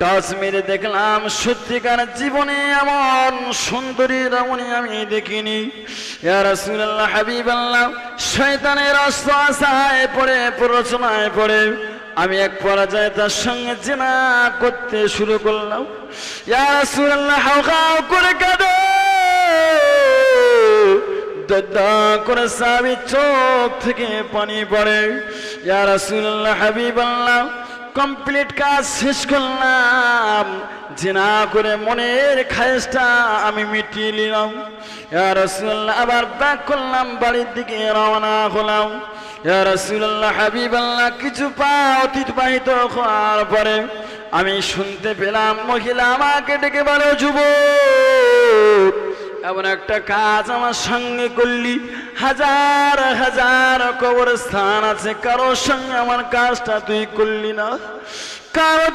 Toss মেরে দেখলাম, সত্যিকার জীবনে এমন সুন্দরী রমণী আমি দেখিনি। ইয়া রাসূলুল্লাহ, হাবিবাল্লাহ, শয়তানের আশায় পড়ে, প্ররোচনায় পড়ে। আমি এক পরাজয় তার সঙ্গে জেনা করতে শুরু করলাম। ইয়া রাসূলুল্লাহ হাও হাও করে কাঁদে। করে সাবি চোখ থেকে পানি পড়ে। ইয়া রাসূলুল্লাহ, হাবিবাল্লাহ কমপ্লিট কাজ শেষ করলাম। জেনা করে মনের খায়েশটা আমি মিটিয়ে নিলাম। রাসূলুল্লাহ, আবার ব্যাক করলাম, বাড়ির দিকে রওনা হলাম। রাসূলুল্লাহ, হাবিবাল্লাহ, কিছু পা অতিবাহিত হওয়ার পরে আমি শুনতে পেলাম, মহিলা আমাকে ডেকে বলে, যুবক, এমন একটা কাজ আমার সঙ্গে করলি হাজার হাজার কবরস্থান আছে। কারোর সঙ্গে আমার কাজটা তুই করলি না। কারও